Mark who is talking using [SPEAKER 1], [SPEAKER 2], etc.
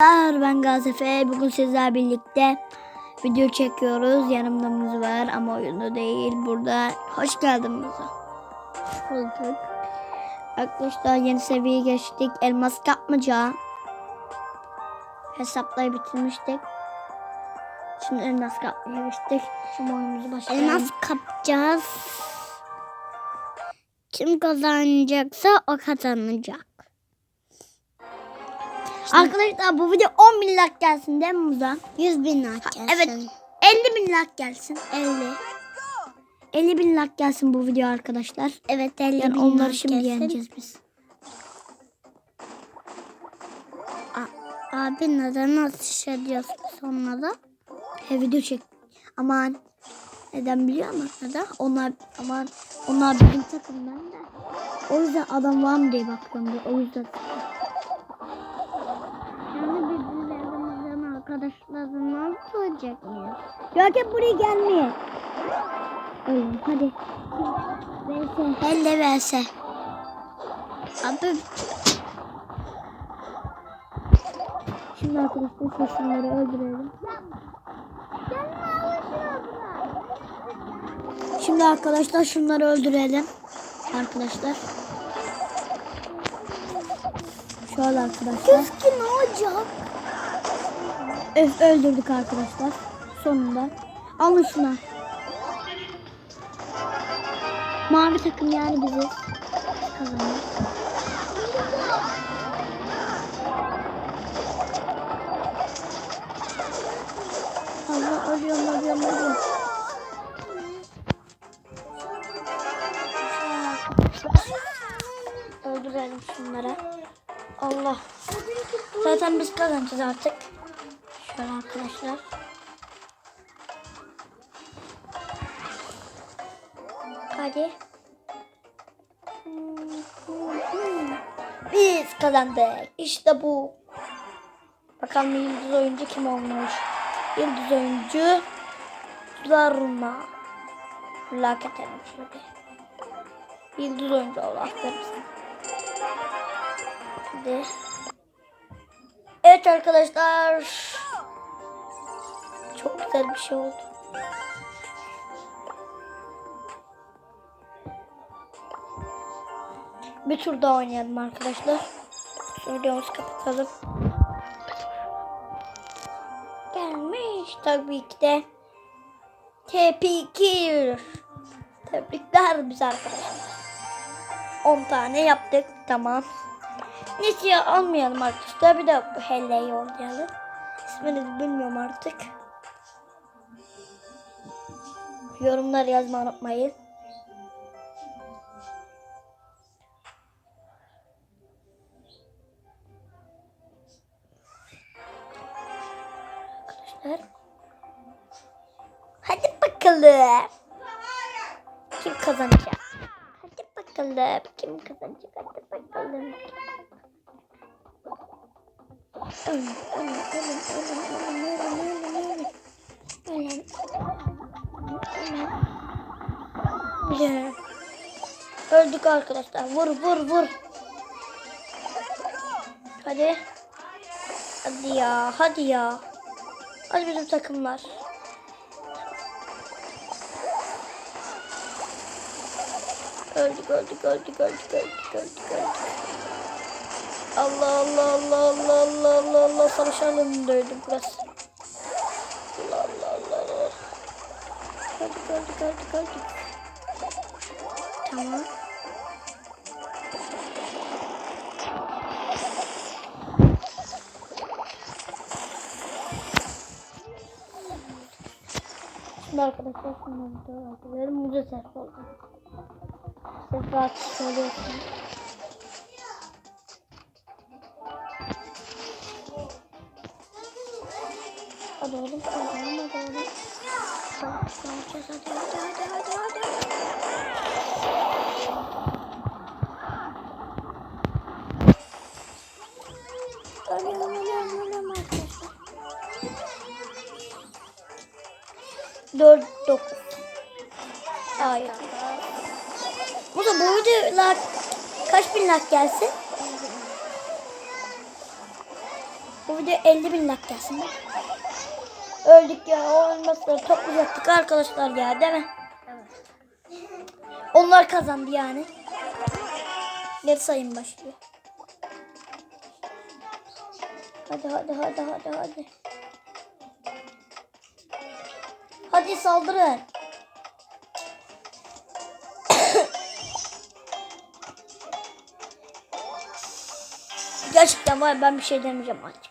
[SPEAKER 1] Merhabalar ben Gazefe. Bugün sizlerle birlikte video çekiyoruz. Yanımda Muz var ama oyunda değil. Burada hoş geldin. Hoş bulduk. Arkadaşlar yeni seviyeye geçtik. Elmas kapmaca. Hesaplayı bitirmiştik. Şimdi elmas kapmaya geçtik. Şimdi oyunumuzu başlayalım.
[SPEAKER 2] Elmas kapacağız. Kim kazanacaksa o kazanacak.
[SPEAKER 1] Arkadaşlar bu video 10 bin like gelsin değil mi Muz'a?
[SPEAKER 2] 100 bin like gelsin.
[SPEAKER 1] Evet 50 bin like gelsin.
[SPEAKER 2] 50.
[SPEAKER 1] 50 bin like gelsin bu video arkadaşlar.
[SPEAKER 2] Evet 50
[SPEAKER 1] Yani
[SPEAKER 2] bin
[SPEAKER 1] onları
[SPEAKER 2] like
[SPEAKER 1] şimdi
[SPEAKER 2] gelsin.
[SPEAKER 1] yeneceğiz biz.
[SPEAKER 2] A- abi neden atış ediyorsun onlara?
[SPEAKER 1] He video çek. Aman. Neden biliyor musun? Neden? Onlar aman onlar bizim takımdan da. O yüzden adam var mı diye bakıyorum diye. O yüzden.
[SPEAKER 2] Arkadaşlarından soracak mıyız?
[SPEAKER 1] Görkem buraya gelmeye. Öyle hadi. Verse.
[SPEAKER 2] Elle verse. Abi
[SPEAKER 1] Şimdi arkadaşlar şu şunları öldürelim. Şimdi arkadaşlar şunları öldürelim. Arkadaşlar. Şöyle arkadaşlar.
[SPEAKER 2] Keşke ne olacak?
[SPEAKER 1] Öf öldürdük arkadaşlar. Sonunda. Alın şuna. Mavi takım yani bizi kazanır. Allah ölüyorum ölüyorum ölüyorum. Öldürelim şunları. Allah. Zaten biz kazanacağız artık. Şöyle arkadaşlar. Hadi. Biz kazandık. İşte bu. Bakalım yıldız oyuncu kim olmuş? Yıldız oyuncu Zarma. Felaket edelim şöyle. Yıldız oyuncu oldu. Aferin sana. Hadi. Evet arkadaşlar. Güzel bir şey oldu. Bir tur daha oynayalım arkadaşlar. Şu videomuzu kapatalım. Gelmiş tabii ki de. Tepki. Tebrikler biz arkadaşlar. 10 tane yaptık. Tamam. Neyse almayalım arkadaşlar. Bir de bu helleyi oynayalım. İsmini bilmiyorum artık. Yorumlar yazmayı unutmayın. Arkadaşlar. Hadi bakalım. Kim kazanacak? Hadi bakalım. Kim kazanacak? Hadi bakalım. Ölüm, ölüm, ölüm, ölüm, ölüm, ölüm. Ölüm. Öldük arkadaşlar. Vur vur vur. Hadi. Hadi ya. Hadi ya. Hadi bizim takımlar. Öldük öldük öldük öldük öldük öldük öldük. Allah Allah Allah Allah Allah Allah Allah savaş alanında öldüm. Allah Allah Allah Allah. Öldük öldük öldük öldük. Tamam. Şimdi arkadaşlar şunları da atıyorum. Muza ses oldu. Ses rahatsız söylüyorsun. Hadi oğlum kazanalım hadi oğlum. Hadi hadi hadi hadi hadi hadi. 4 9 Ay. Bu da bu videolar kaç bin lak gelsin? Bu video 50 bin lak gelsin. Öldük ya. Olmasın. Toplayacaktık arkadaşlar ya değil mi? Evet. Onlar kazandı yani. Geri sayım başlıyor. Hadi hadi hadi hadi hadi. Hadi saldırın. Gerçekten var ben bir şey demeyeceğim artık.